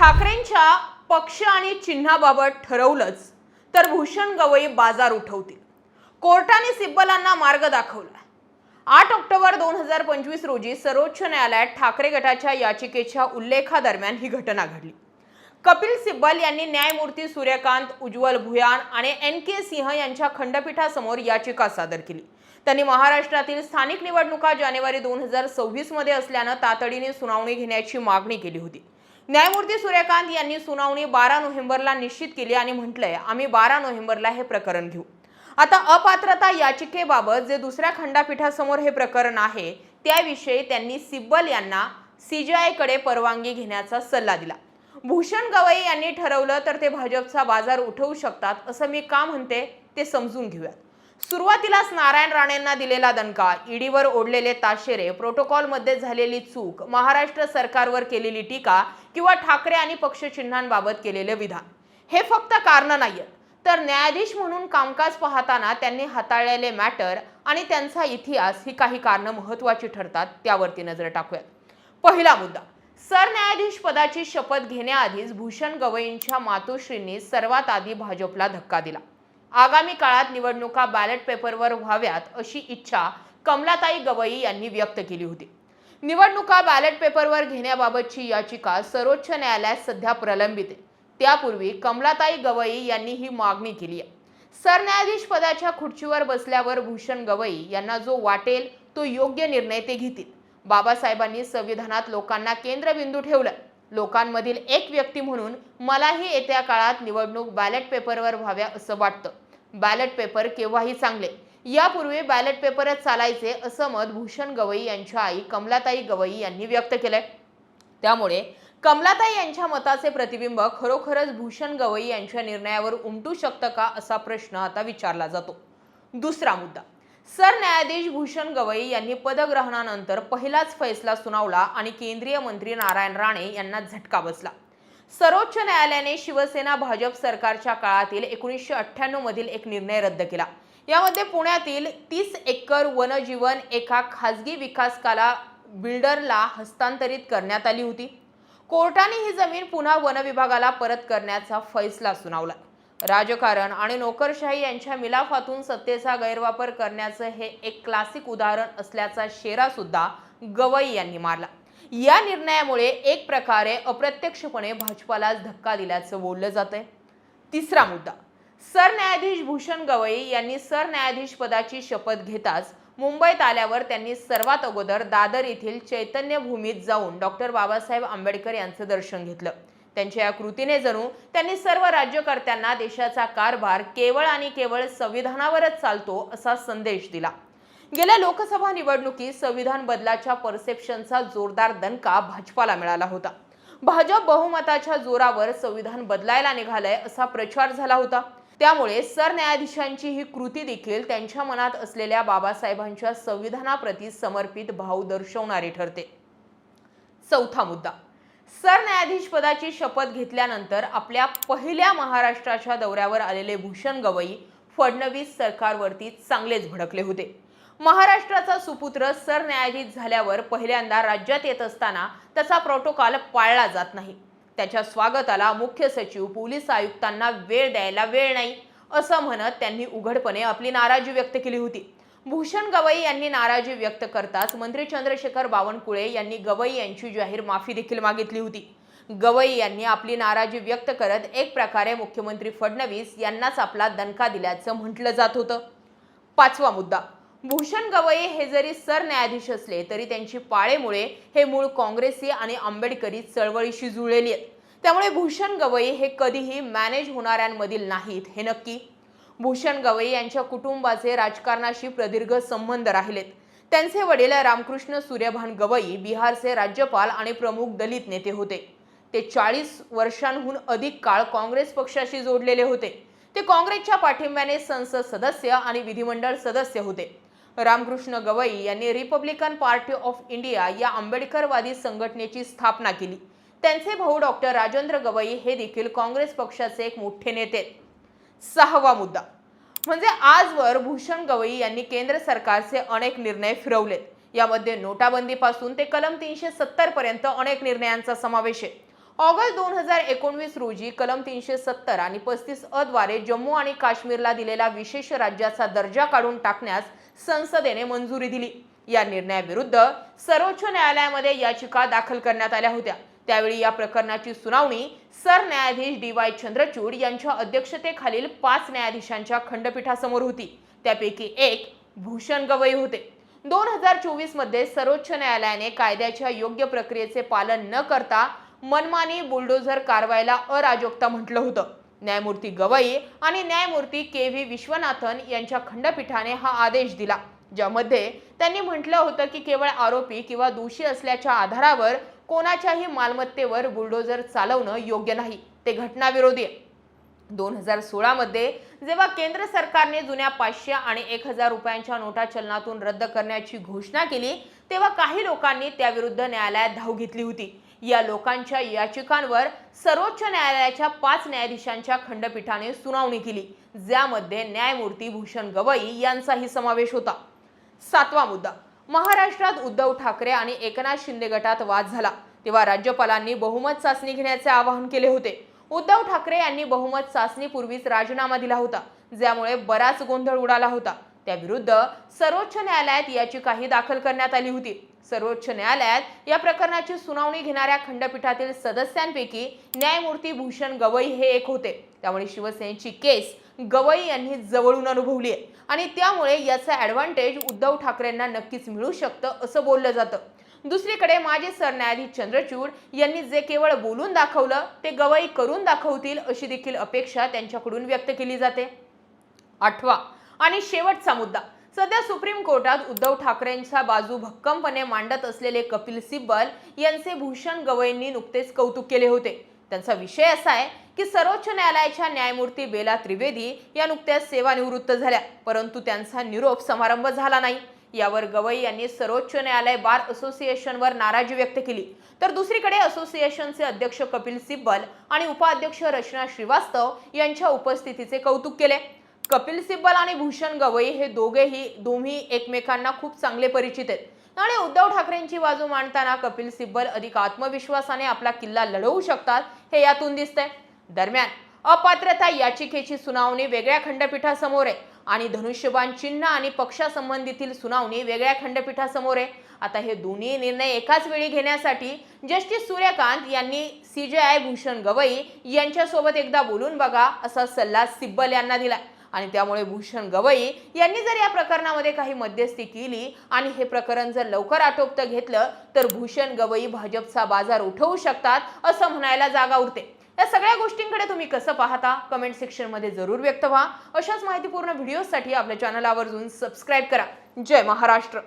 ठाकरेंच्या पक्ष आणि चिन्हाबाबत ठरवलंच तर भूषण गवई बाजार उठवतील. कोर्टाने सिब्बलांना मार्ग दाखवला. आठ ऑक्टोबर दोन हजार पंचवीस रोजी सर्वोच्च न्यायालयात ठाकरे गटाच्या याचिकेच्या उल्लेखादरम्यान ही घटना घडली. कपिल सिब्बल यांनी न्यायमूर्ती सूर्यकांत उज्ज्वल भुयान आणि एन के सिंह यांच्या खंडपीठासमोर याचिका सादर केली. त्यांनी महाराष्ट्रातील स्थानिक निवडणुका जानेवारी दोन हजार सव्वीसमध्ये असल्यानं तातडीने सुनावणी घेण्याची मागणी केली होती. न्यायमूर्ती सूर्यकांत यांनी सुनावणी बारा नोव्हेंबरला निश्चित केली आणि म्हटलंय आम्ही बारा नोव्हेंबरला हे प्रकरण घेऊ. आता अपात्रता याचिकेबाबत जे दुसऱ्या खंडपीठासमोर हे प्रकरण आहे त्याविषयी त्यांनी सिब्बल यांना सीजीआयकडे परवानगी घेण्याचा सल्ला दिला. भूषण गवई यांनी ठरवलं तर ते भाजपचा बाजार उठवू शकतात असं मी का म्हणते ते समजून घेऊयात. सुरुवातीलाच नारायण राणेंना दिलेला दणका ईडीवर ओढलेले ताशेरे प्रोटोकॉलमध्ये झालेली चूक महाराष्ट्र सरकारवर केलेली टीका किंवा ठाकरे आणि पक्षचिन्हांबाबत केलेले विधान. हे फक्त कारण नाहीयेत तर न्यायाधीश म्हणून कामकाज पाहताना त्यांनी हाताळलेले मॅटर आणि त्यांचा इतिहास ही काही कारणं महत्त्वाची ठरतात त्यावरती नजर टाकूयात. पहिला मुद्दा. सरन्यायाधीश पदाची शपथ घेण्याआधीच भूषण गवईंच्या मातोश्रींनी सर्वात आधी भाजपला धक्का दिला. आगामी काळात निवडणुका बॅलेट पेपरवर व्हाव्यात अशी इच्छा कमलाताई गवई यांनी व्यक्त केली होती. निवडणुका बॅलेट पेपरवर घेण्याबाबतची याचिका सर्वोच्च न्यायालयात सध्या प्रलंबित आहे. त्यापूर्वी कमलाताई गवई यांनी ही मागणी केली आहे. सरन्यायाधीश पदाच्या खुर्चीवर बसल्यावर भूषण गवई यांना जो वाटेल तो योग्य निर्णय ते घेतील. बाबासाहेबांनी संविधानात लोकांना केंद्रबिंदू ठेवलं. लोकांमधील एक व्यक्ती म्हणून मलाही येत्या काळात निवडणूक बॅलेट पेपरवर व्हाव्या असं वाटतं. बॅलेट पेपर केव्हाही चांगले. यापूर्वी बॅलेट पेपरच चालायचे असं मत भूषण गवई यांच्या आई कमलाताई गवई यांनी व्यक्त केलंय. त्यामुळे कमलाताई यांच्या मताचे प्रतिबिंब खरोखरच भूषण गवई यांच्या निर्णयावर उमटू शकतं का असा प्रश्न आता विचारला जातो. दुसरा मुद्दा सरन्यायाधीश भूषण गवई यांनी पदग्रहणानंतर पहिलाच फैसला सुनावला आणि केंद्रीय मंत्री नारायण राणे यांना झटका बसला. सर्वोच्च न्यायालयाने शिवसेना भाजप सरकारच्या काळातील एकोणीसशे अठ्ठ्याण्णव मधील एक निर्णय रद्द केला. यामध्ये पुण्यातील तीस एकर वनजीवन एका खाजगी विकासकाला बिल्डरला हस्तांतरित करण्यात आली होती. कोर्टाने ही जमीन पुन्हा वनविभागाला परत करण्याचा फैसला सुनावला. राजकारण आणि नोकरशाही यांच्या मिलाफातून सत्तेचा गैरवापर करण्याचं हे एक क्लासिक उदाहरण असल्याचा शेरा सुद्धा गवई यांनी मारला. या निर्णयामुळे एक प्रकारे अप्रत्यक्षपणे भाजपालाच धक्का दिल्याचं बोललं जात आहे तिसरा मुद्दा सरन्यायाधीश भूषण गवई यांनी सरन्यायाधीश पदाची शपथ घेताच मुंबईत आल्यावर त्यांनी सर्वात अगोदर दादर येथील चैतन्यभूमीत जाऊन डॉक्टर बाबासाहेब आंबेडकर यांचं दर्शन घेतलं. त्यांच्या या कृतीने जणू त्यांनी सर्व राज्यकर्त्यांना देशाचा कारभार केवळ आणि केवळ संविधानावरच चालतो असा संदेश दिला. गेल्या लोकसभा निवडणुकीत संविधान बदलाच्या परसेप्शनचा जोरदार दणका भाजपाला मिळाला होता. भाजप बहुमताच्या जोरावर संविधान बदलायला निघालंय असा प्रचार झाला होता. त्यामुळे सरन्यायाधीशांची ही कृती देखील त्यांच्या मनात असलेल्या बाबासाहेबांच्या संविधानाप्रती समर्पित भाव दर्शवणारी ठरते. चौथा मुद्दा. सरन्यायाधीश पदाची शपथ घेतल्यानंतर आपल्या पहिल्या महाराष्ट्राच्या दौऱ्यावर आलेले भूषण गवई फडणवीस सरकारवरती चांगलेच भडकले होते. महाराष्ट्राचा सुपुत्र सरन्यायाधीश झाल्यावर पहिल्यांदा राज्यात येत असताना त्याचा प्रोटोकॉल पाळला जात नाही. त्याच्या स्वागताला मुख्य सचिव पोलीस आयुक्तांना वेळ द्यायला वेळ नाही असं म्हणत त्यांनी उघडपणे आपली नाराजी व्यक्त केली होती. भूषण गवई यांनी नाराजी व्यक्त करताच मंत्री चंद्रशेखर बावनकुळे यांनी गवई यांची जाहीर माफी देखील मागितली होती. गवई यांनी आपली नाराजी व्यक्त करत एक प्रकारे मुख्यमंत्री फडणवीस यांनाच आपला दणका दिल्याचं म्हटलं जात होतं. पाचवा मुद्दा. भूषण गवई हे जरी सरन्यायाधीश असले तरी त्यांची पाळेमुळे हे मूळ काँग्रेसी आणि आंबेडकरी चळवळीशी जुळलेली आहेत. त्यामुळे भूषण गवई हे कधीही मॅनेज होणाऱ्यांमधील नाहीत हे नक्की. भूषण गवई यांच्या कुटुंबाचे राजकारणाशी प्रदीर्घ संबंध राहिलेत. त्यांचे वडील रामकृष्ण सूर्यभान गवई बिहारचे राज्यपाल आणि प्रमुख दलित नेते होते. ते चाळीस वर्षांहून अधिक काळ काँग्रेस पक्षाशी जोडलेले होते. ते काँग्रेसच्या पाठिंब्याने संसद सदस्य आणि विधिमंडळ सदस्य होते. रामकृष्ण गवई यांनी रिपब्लिकन पार्टी ऑफ इंडिया या आंबेडकरवादी संघटनेची स्थापना केली. त्यांचे भाऊ डॉक्टर राजेंद्र गवई हे देखील काँग्रेस पक्षाचे एक मोठे नेते. सहावा मुद्दा. म्हणजे आजवर भूषण गवई यांनी केंद्र सरकारचे अनेक निर्णय फिरवलेत. यामध्ये नोटाबंदीपासून ते कलम तीनशे सत्तर पर्यंत अनेक निर्णयांचा समावेश आहे. ऑगस्ट दोन हजार एकोणवीस रोजी कलम तीनशे सत्तर आणि पस्तीस अ द्वारे जम्मू आणि काश्मीरला दिलेला विशेष राज्याचा दर्जा काढून टाकण्यास संसदेने मंजुरी दिली. या निर्णयाविरुद्ध सर्वोच्च न्यायालयामध्ये याचिका दाखल करण्यात आल्या होत्या. त्यावेळी या प्रकरणाची सुनावणी सरन्यायाधीश डी वाय चंद्रचूड यांच्या अध्यक्षतेखालील पाच न्यायाधीशांच्या खंडपीठासमोर होती. त्यापैकी एक भूषण गवई होते. दोन हजार चोवीसमध्ये सर्वोच्च न्यायालयाने कायद्याच्या योग्य प्रक्रियेचे पालन न करता मनमानी बुलडोझर कारवाईला अराजकता म्हटलं होतं. न्यायमूर्ती गवई आणि न्यायमूर्ती के व्ही विश्वनाथन यांच्या खंडपीठाने हा आदेश दिला ज्यामध्ये त्यांनी म्हटलं होतं की केवळ आरोपी किंवा दोषी असल्याच्या आधारावर कोणाच्याही मालमत्तेवर बुलडोझर चालवणं योग्य नाही ते घटनाविरोधी आहे. दोन हजार सोळामध्ये जेव्हा केंद्र सरकारने जुन्या पाचशे आणि एक हजार रुपयांच्या नोटा चलनातून रद्द करण्याची घोषणा केली तेव्हा काही लोकांनी त्याविरुद्ध न्यायालयात धाव घेतली होती. या लोकांच्या याचिकांवर सर्वोच्च न्यायालयाच्या पाच न्यायाधीशांच्या खंडपीठाने सुनावणी केली ज्यामध्ये न्यायमूर्ती भूषण गवई यांचाही समावेश होता. सातवा मुद्दा. महाराष्ट्रात उद्धव ठाकरे आणि एकनाथ शिंदे गटात वाद झाला. तेव्हा राज्यपालांनी बहुमत चाचणी घेण्याचे आवाहन केले होते. उद्धव ठाकरे यांनी बहुमत चाचणीपूर्वीच राजीनामा दिला होता ज्यामुळे बराच गोंधळ उडाला होता. त्याविरुद्ध सर्वोच्च न्यायालयात याचिकाही दाखल करण्यात आली होती. सर्वोच्च न्यायालयात या प्रकरणाची सुनावणी घेणाऱ्या खंडपीठातील सदस्यांपैकी न्यायमूर्ती भूषण गवई हे एक होते. त्यामुळे शिवसेनेची केस गवई यांनी जवळून अनुभवली आहे. आणि त्यामुळे याचं ॲडव्हान्टेज उद्धव ठाकरेंना नक्कीच मिळू शकतं असं बोललं जातं. दुसरीकडे माजी सरन्यायाधीश चंद्रचूड यांनी जे केवळ बोलून दाखवलं ते गवई करून दाखवतील अशी देखील अपेक्षा त्यांच्याकडून व्यक्त केली जाते. आठवा आणि शेवटचा मुद्दा. सध्या सुप्रीम कोर्टात उद्धव ठाकरेंच्या बाजू भक्कमपणे मांडत असलेले कपिल सिब्बल यांचे भूषण गवईंनी नुकतेच कौतुक केले होते. त्यांचा विषय असा आहे की सर्वोच्च न्यायालयाच्या न्यायमूर्ती बेला त्रिवेदी या नुकत्याच सेवानिवृत्त झाल्या परंतु त्यांचा निरोप समारंभ झाला नाही. यावर गवई यांनी सर्वोच्च न्यायालय बार असोसिएशनवर नाराजी व्यक्त केली. तर दुसरीकडे असोसिएशनचे अध्यक्ष कपिल सिब्बल आणि उपाध्यक्ष रचना श्रीवास्तव यांच्या उपस्थितीचे कौतुक केले. कपिल सिब्बल आणि भूषण गवई हे दोघेही दोन्ही एकमेकांना खूप चांगले परिचित आहेत. आणि उद्धव ठाकरेंची बाजू मांडताना कपिल सिब्बल अधिक आत्मविश्वासाने आपला किल्ला लढवू शकतात हे यातून दिसतंय. दरम्यान अपात्रता याचिकेची सुनावणी वेगळ्या खंडपीठासमोर आहे. आणि धनुष्यबाण चिन्ह आणि पक्षासंबंधीतील सुनावणी वेगळ्या खंडपीठासमोर आहे. आता हे दोन्ही निर्णय एकाच वेळी घेण्यासाठी जस्टिस सूर्यकांत यांनी सी जे आय भूषण गवई यांच्यासोबत एकदा बोलून बघा असा सल्ला सिब्बल यांना दिला आणि त्यामुळे भूषण गवई यांनी जर या प्रकरणामध्ये काही मध्यस्थी केली आणि हे प्रकरण जर लवकर आटोपतं घेतलं तर भूषण गवई भाजपचा बाजार उठवू शकतात असं म्हणायला जागा उरते. या सगळ्या गोष्टींकडे तुम्ही कसं पाहता? कमेंट सेक्शनमध्ये जरूर व्यक्त व्हा. अशाच माहितीपूर्ण व्हिडिओसाठी आपल्या चॅनल आवर्जून सबस्क्राईब करा. जय महाराष्ट्र.